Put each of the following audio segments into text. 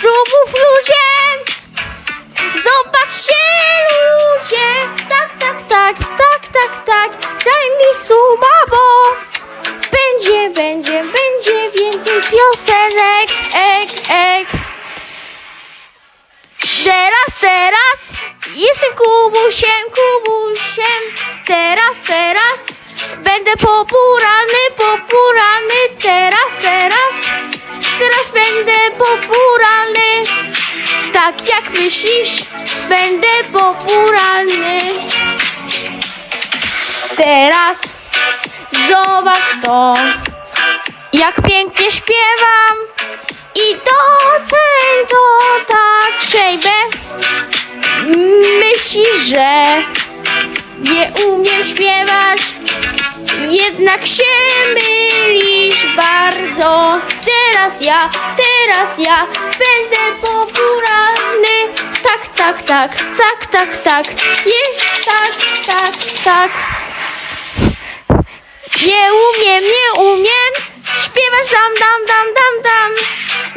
subów ludzie! Zobaczcie ludzie! Tak, tak, tak, tak, tak, tak, daj mi suba, bo będzie, będzie, będzie więcej piosenek, ek, ek. Teraz, teraz, jestem Kubusiem, Kubusiem, teraz, teraz, będę popurany, popurany, teraz, teraz. Teraz będę popularny. Tak jak myślisz, będę popularny. Teraz zobacz to, jak pięknie śpiewam. I doceń to tak, baby. Myślisz, że nie umiem śpiewać, jednak się Teraz ja, teraz ja będę popularny. Tak, tak, tak, tak, tak, tak. Jest tak, tak, tak. Nie umiem, nie umiem śpiewać dam, dam, dam, dam, dam.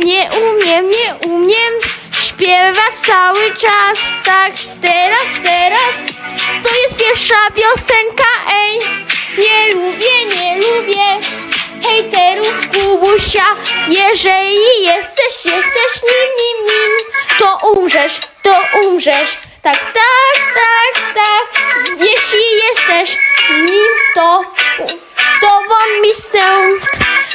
Nie umiem, nie umiem śpiewać cały czas. Tak, teraz, teraz. To jest pierwsza piosenka, ej. Nie lubię, nie lubię hejterów Kubusia Jeżeli jesteś, jesteś nim, nim, nim To umrzesz, to umrzesz. Tak, tak, tak, tak Jeśli jesteś nim, to To wam mi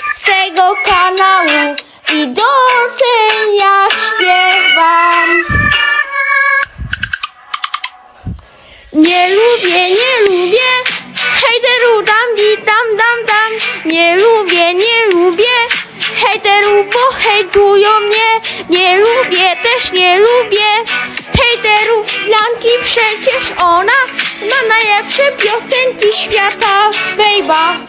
z tego kanału I doceń jak śpiewam. Nie lubię, nie lubię hejteru Ona ma najlepsze piosenki świata, baby.